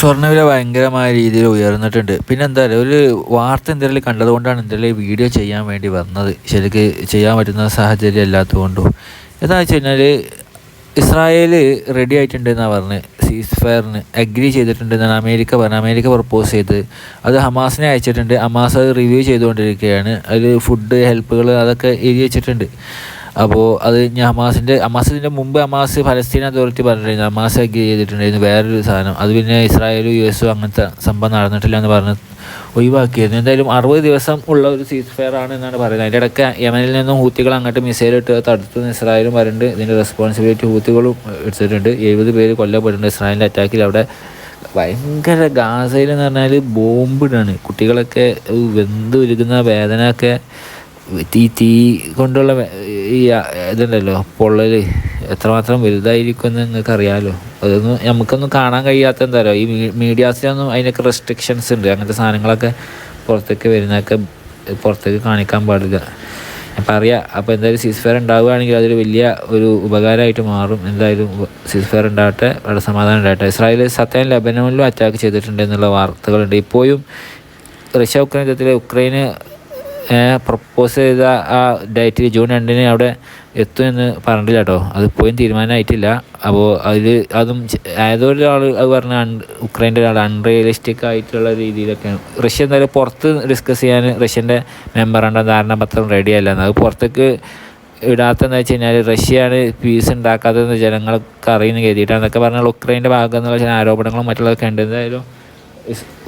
സ്വർണവില ഭയങ്കരമായ രീതിയിൽ ഉയർന്നിട്ടുണ്ട്. പിന്നെ എന്താ പറയുക ഒരു വാർത്ത എന്തെങ്കിലും കണ്ടതുകൊണ്ടാണ് എന്തെങ്കിലും വീഡിയോ ചെയ്യാൻ വേണ്ടി വന്നത്. ശരിക്ക് ചെയ്യാൻ പറ്റുന്ന സാഹചര്യം അല്ലാത്തതുകൊണ്ടും. എന്താണെന്ന് വെച്ച് കഴിഞ്ഞാൽ ഇസ്രായേൽ റെഡി ആയിട്ടുണ്ടെന്നാണ് പറഞ്ഞ് സീസ് ഫയറിന് അഗ്രി ചെയ്തിട്ടുണ്ടെന്നാണ് അമേരിക്ക പറഞ്ഞത് അമേരിക്ക പ്രപ്പോസ് ചെയ്ത് അത് ഹമാസിനെ അയച്ചിട്ടുണ്ട്. ഹമാസ് അത് റിവ്യൂ ചെയ്തുകൊണ്ടിരിക്കുകയാണ്. അതിൽ ഫുഡ് ഹെൽപ്പുകൾ അതൊക്കെ എഴുതി വെച്ചിട്ടുണ്ട്. അപ്പോൾ അത് ഞാൻ ഹമാസിന്റെ ഹമാസിന്റെ മുമ്പ് ഹമാസ് ഫലസ്തീൻ അതോറിറ്റി പറഞ്ഞിട്ടുണ്ടായിരുന്നു. ഹമാസ് അഗ്രി ചെയ്തിട്ടുണ്ടായിരുന്നു വേറൊരു സാധനം. അത് പിന്നെ ഇസ്രായേലും യു എസും അങ്ങനത്തെ സംഭവം നടന്നിട്ടില്ല എന്ന് പറഞ്ഞ് ഒഴിവാക്കിയിരുന്നു. എന്തായാലും അറുപത് ദിവസം ഉള്ള ഒരു സീസ് ഫെയർ ആണ് എന്നാണ് പറയുന്നത്. അതിന്റെ ഇടയ്ക്ക് യമനിൽ നിന്നും ഹൂത്തികൾ അങ്ങോട്ട് മിസൈൽ ഇട്ട് തടുത്തു ഇസ്രായേലും വരുന്നുണ്ട് ഇതിന്റെ റെസ്പോൺസിബിലിറ്റി ഹൂത്തികളും എടുത്തിട്ടുണ്ട്. എഴുപത് പേര് കൊല്ലപ്പെട്ടിട്ടുണ്ട് ഇസ്രായേലിന്റെ അറ്റാക്കിൽ അവിടെ ഭയങ്കര ഗാസയിൽ എന്ന് പറഞ്ഞാൽ ബോംബിടാണ് കുട്ടികളൊക്കെ വെന്ത് ഉരുകുന്ന വേദനയൊക്കെ തീ തീ കൊണ്ടുള്ള ഈ ഇതുണ്ടല്ലോ പൊള്ളൽ എത്രമാത്രം വലുതായിരിക്കും എന്ന് നിങ്ങൾക്ക് അറിയാമല്ലോ അതൊന്നും നമുക്കൊന്നും കാണാൻ കഴിയാത്ത എന്താ പറയുക ഈ മീഡിയാസിലൊന്നും അതിനൊക്കെ റെസ്ട്രിക്ഷൻസ് ഉണ്ട്. അങ്ങനത്തെ സാധനങ്ങളൊക്കെ പുറത്തേക്ക് വരുന്നതൊക്കെ പുറത്തേക്ക് കാണിക്കാൻ പാടില്ല. അപ്പം അറിയാം അപ്പോൾ എന്തായാലും സീസ് ഫെയർ ഉണ്ടാവുകയാണെങ്കിൽ അതൊരു വലിയ ഒരു ഉപകാരമായിട്ട് മാറും. എന്തായാലും സീസ് ഫെയർ ഉണ്ടാകട്ടെ വളരെ സമാധാനം ഉണ്ടാകട്ടെ. ഇസ്രായേൽ സത്യം ലബനോനിലും അറ്റാക്ക് ചെയ്തിട്ടുണ്ട് എന്നുള്ള വാർത്തകളുണ്ട്. ഇപ്പോഴും റഷ്യ ഉക്രൈൻ യുദ്ധത്തിൽ ഉക്രൈന് പ്രപ്പോസ് ചെയ്ത ആ ഡേറ്റിൽ ജൂൺ രണ്ടിന് അവിടെ എത്തുമെന്ന് പറഞ്ഞില്ല കേട്ടോ അത് പോയി തീരുമാനമായിട്ടില്ല. അപ്പോൾ അതിൽ അതും ഏതൊരാൾ അത് പറഞ്ഞ ഉക്രൈന്റെ ഒരാൾ അൺറിയലിസ്റ്റിക് ആയിട്ടുള്ള രീതിയിലൊക്കെ റഷ്യ എന്തായാലും പുറത്ത് ഡിസ്കസ് ചെയ്യാൻ റഷ്യന്റെ മെമ്പറുണ്ട് ധാരണാപത്രം റെഡിയല്ല അത് പുറത്തേക്ക് ഇടാത്തതെന്ന് വെച്ച് കഴിഞ്ഞാൽ റഷ്യയാണ് പീസ് ഉണ്ടാക്കാത്തതെന്ന് ജനങ്ങൾക്ക് അറിയുന്ന കരുതിയിട്ടാണ് എന്നൊക്കെ പറഞ്ഞാൽ ഉക്രൈന്റെ ഭാഗം എന്നുള്ള ചില ആരോപണങ്ങളും മറ്റുള്ളതൊക്കെ ഉണ്ട്. എന്തായാലും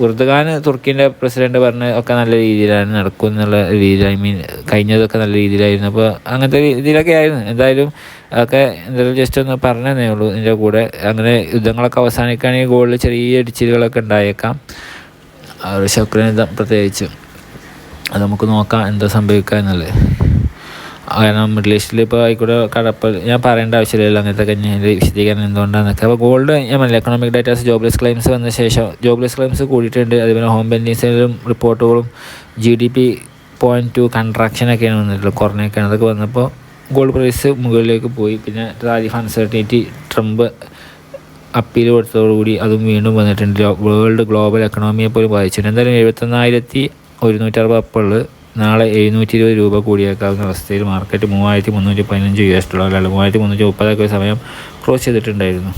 ഉർദുഖാൻ തുർക്കിന്റെ പ്രസിഡന്റ് പറഞ്ഞ ഒക്കെ നല്ല രീതിയിലാണ് നടക്കും എന്നുള്ള രീതിയിൽ ഐ മീൻ കഴിഞ്ഞതൊക്കെ നല്ല രീതിയിലായിരുന്നു. അപ്പോൾ അങ്ങനത്തെ രീതിയിലൊക്കെ ആയിരുന്നു. എന്തായാലും അതൊക്കെ എന്തായാലും ജസ്റ്റ് ഒന്ന് പറഞ്ഞതേ ഉള്ളൂ ഇതിന്റെ കൂടെ. അങ്ങനെ യുദ്ധങ്ങളൊക്കെ അവസാനിക്കുകയാണെങ്കിൽ ഗോളിൽ ചെറിയ ഇടിച്ചിലുകളൊക്കെ ഉണ്ടായേക്കാം. ശുക്രൻ പ്രത്യേകിച്ച്. അത് നമുക്ക് നോക്കാം എന്താ സംഭവിക്കുക എന്നുള്ളത്. കാരണം ഈസ്റ്റിൽ ഇപ്പോൾ ആയിക്കോട്ടെ കടപ്പ്. ഞാൻ പറയേണ്ട ആവശ്യമില്ലല്ലോ അങ്ങനത്തെ കഴിഞ്ഞ വിശദീകരണം എന്തുകൊണ്ടാണെന്നൊക്കെ അപ്പോൾ ഗോൾഡ് ഞാൻ പറഞ്ഞില്ല എക്കണോമിക് ഡേറ്റാസ് ജോബ്ലെസ് ക്ലെയിംസ് വന്ന ശേഷം ജോബ്ലെസ് ക്ലെയിംസ് കൂടിയിട്ടുണ്ട്. അതുപോലെ ഹോം ബെൻഡിങ്സിലും റിപ്പോർട്ടുകളും G D P point two കൺട്രാക്ഷനൊക്കെയാണ് വന്നിട്ടുള്ളത്. കുറഞ്ഞൊക്കെയാണ് അതൊക്കെ വന്നപ്പോൾ ഗോൾഡ് പ്രൈസ് മുകളിലേക്ക് പോയി. പിന്നെ താരിഫ് അൺസർട്ടിനിറ്റി ട്രംപ് അപ്പീൽ കൊടുത്തതോടുകൂടി അതും വീണ്ടും വന്നിട്ടുണ്ട്. വേൾഡ് ഗ്ലോബൽ എക്കണോമിയെ പോലും ബാധിച്ചിട്ടുണ്ട്. എന്തായാലും എഴുപത്തൊന്നായിരത്തി ഒരുന്നൂറ്ററുപത് അപ്പുള്ളത് നാളെ എഴുന്നൂറ്റി ഇരുപത് രൂപ കൂടിയേക്കാവുന്ന അവസ്ഥയിൽ മാർക്കറ്റ് മൂവായിരത്തി മുന്നൂറ്റി പതിനഞ്ച് യു എസ് ഡോളർ അല്ല മൂവായിരത്തി മുന്നൂറ്റി മുപ്പതൊക്കെ സമയം ക്രോസ് ചെയ്തിട്ടുണ്ടായിരുന്നു.